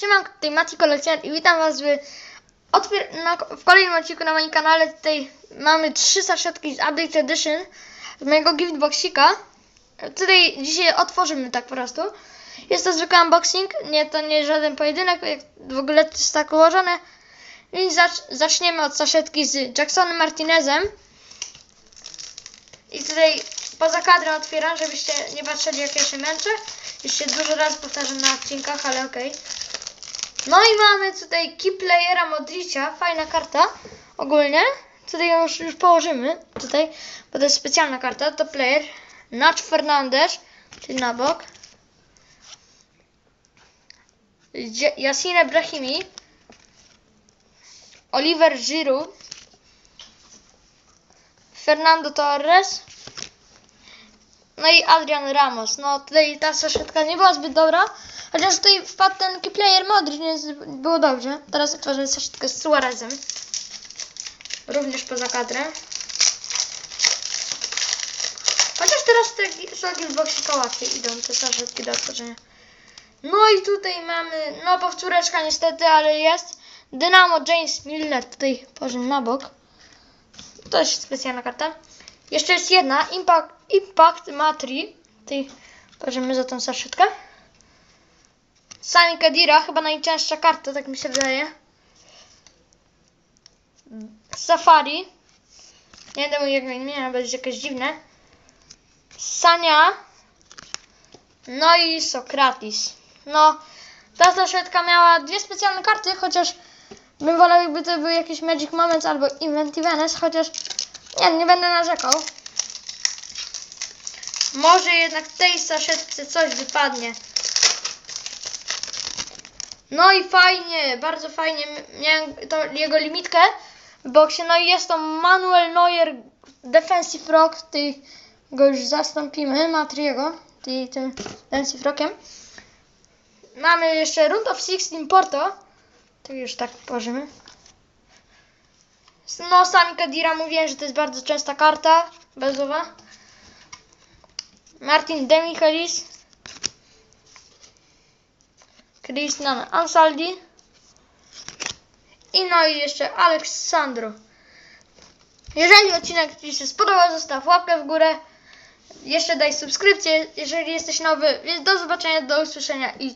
Siemanko, tutaj Mati Kolekcjoner i witam Was w, na, w kolejnym odcinku na moim kanale. Tutaj mamy trzy saszetki z Update Edition z mojego giftboxika. Tutaj dzisiaj otworzymy tak po prostu. Jest to zwykły unboxing, nie to nie żaden pojedynek, jak w ogóle to jest tak ułożone. Więc zacz- zaczniemy od saszetki z Jacksonem Martinezem. I tutaj poza kadrem otwieram, żebyście nie patrzyli jak ja się męczę. Już się dużo razy powtarzam na odcinkach, ale okej. No i mamy tutaj Keyplayera Modricia, fajna karta ogólnie. Tutaj ją już, już położymy, tutaj, bo to jest specjalna karta, to player. Nach Fernandez, czyli na bok. Yassine Brahimi. Oliver Giroud. Fernando Torres. No i Adrian Ramos. No tutaj ta saszetka nie była zbyt dobra. Chociaż tutaj wpadł ten player Modric, więc było dobrze. Teraz otworzymy saszetkę z Suarezem. Również poza kadrem. Chociaż teraz te Sogilboxika łatwiej idą te saszetki do otworzenia. No i tutaj mamy, no powtóreczka niestety, ale jest. Dynamo James Milner, tutaj położymy na bok. To jest specjalna karta. Jeszcze jest jedna, Impact, Impact Matri. Tutaj położymy za tą saszetkę. Sami Kadira, chyba najcięższa karta, tak mi się wydaje. Safari. Nie wiem jak nie będzie jakieś dziwne. Sania. No i Sokratis. No, ta saszetka miała dwie specjalne karty, chociaż bym wolał jakby to był jakiś Magic Moments albo Event Events, chociaż nie, nie będę narzekał. Może jednak w tej saszetce coś wypadnie. No i fajnie, bardzo fajnie. Miałem tą jego limitkę w boksie. No i jest to Manuel Neuer Defensive Rock. Tutaj go już zastąpimy, Matriego, tej- tym Defensive Rockiem. Mamy jeszcze Round of 16 Porto. To już tak położymy. No, sami Kadira mówiłem, że to jest bardzo częsta karta bazowa. Martin Demichelis. Cristian Ansaldi. I no i jeszcze Aleksandro. Jeżeli odcinek Ci się spodobał, zostaw łapkę w górę. Jeszcze daj subskrypcję, jeżeli jesteś nowy. Więc do zobaczenia, do usłyszenia i